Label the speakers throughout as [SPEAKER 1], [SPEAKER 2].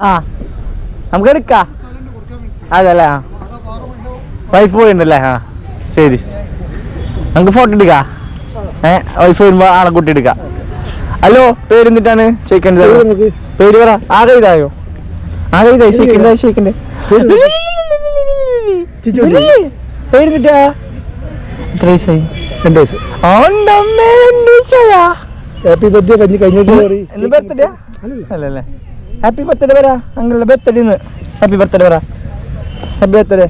[SPEAKER 1] ആ. നമുക്ക് എടുക്കാം. അതല്ലേ? ആ വൈഫ് പോയി ഉണ്ടല്ലേ? ആ. ശരി. നമുക്ക് ഫോട്ടോ എടുക്കാം. ഏ വൈഫ് വരുമ്പോ ആളെ കൂട്ടി എടുക്കാം. ഹലോ പേര്. എന്നിട്ടാണ് ചോദിക്കേണ്ടത് പേര് പറ. ആകെ ഇതായോ? ആകെ ഇതായി? ഷെയ്ക്കിന്റെ ഷെയ്ക്കിന്റെ പേര് എന്നിട്ടാ എത്ര വയസ്സായി?
[SPEAKER 2] രണ്ട് വയസ്സ്. ഹാപ്പി ബർത്ത്ഡേ കഴിഞ്ഞിട്ട്
[SPEAKER 1] ഇന്ന് ബർത്ത്ഡേ
[SPEAKER 2] അല്ലല്ലേ?
[SPEAKER 1] ഹാപ്പി ബർത്ത്ഡേ പറ. അങ്ങളുടെ ബർത്ത്ഡേ ഇന്ന് ഹാപ്പി ബർത്ത്ഡേ പറ. Happy birthday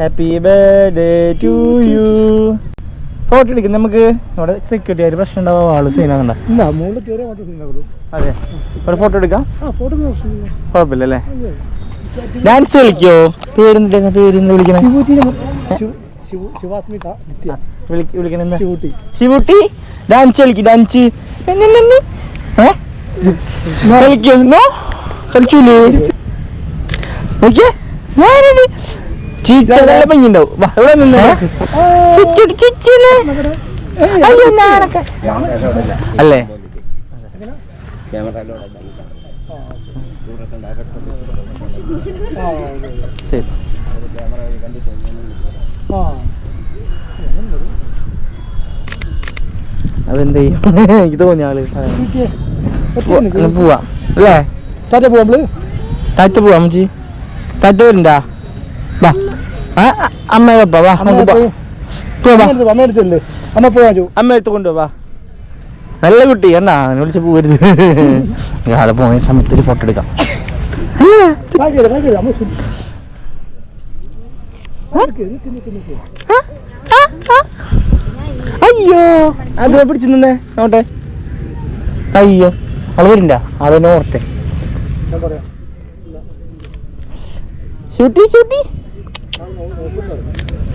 [SPEAKER 1] happy birthday to you photo എടുക്കും. നമുക്ക് നമ്മുടെ സെക്യൂരിറ്റി ആയിട്ട് പ്രശ്നം ഉണ്ടാവും ആൾ സീനാകണ്ട അതെ. ഇവിടെ ഫോട്ടോ എടുക്കാം? കുഴപ്പമില്ല അല്ലേ? ഡാൻസ് കളിക്കോ? പേരെന്താ പേരെന്ന് വിളിക്കണേ? വിളിക്കണെന്താ
[SPEAKER 2] ശിവൂട്ടി.
[SPEAKER 1] ഡാൻസ് കളിക്കും ഡാൻസ് കളിക്കോ നോ കളിച്ചൂലേ? നോക്കിയേ? ഞാനത് ചീച്ചല്ല പഞ്ഞിണ്ടാവും. വാ ഇവിടെ നിന്ന്? ചിച്ചുടി ചിച്ചിന് അയ്യോ ഞാനൊക്കെ അല്ലേ? ശരി.
[SPEAKER 2] ആ
[SPEAKER 1] അതെന്ത് ചെയ്യും? എനിക്ക് തോന്നിയ ആൾ പോവാ അല്ലേ
[SPEAKER 2] ടാറ്റ പോവാം നമ്മൾ
[SPEAKER 1] താറ്റ പോവാ അമ്മച്ചി താറ്റ വരണ്ടാ വാ അമ്മ പപ്പ വാ
[SPEAKER 2] അമ്മ
[SPEAKER 1] പോവാ
[SPEAKER 2] എടുത്തല്ലേ അമ്മ പോവാൻ
[SPEAKER 1] അമ്മ എടുത്ത് കൊണ്ടുപോവാ നല്ല കുട്ടി എന്നാ അവനെ വിളിച്ച് പോകരുത് അവിടെ പോയ സമയത്ത് ഒരു ഫോട്ടോ എടുക്കാം. അയ്യോ അത് പിടിച്ചു നിന്നേ നോട്ടെ അയ്യോ അവൾ വരണ്ട അവനെ ഓർത്തെ ഷൂട്ടി ഷൂട്ടി.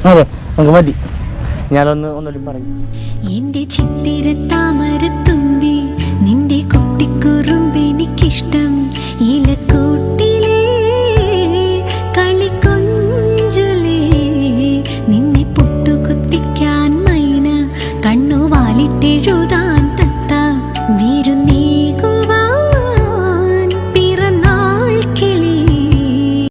[SPEAKER 1] അതെ നമുക്ക് മതി. ഞാനൊന്ന് ഒന്നുകൂടി പറയും.
[SPEAKER 3] എന്റെ ചിത്തിര താമരത്തുമ്പി നിന്റെ കുട്ടിക്കുറുമ്പെനിക്കിഷ്ടം ഇലക്കൂട്ടിലേ കളിക്കൊഞ്ചുലേ നിന്നെ പൊട്ടുകുത്തിക്കാൻ മൈന കണ്ണു വാലിട്ടെഴു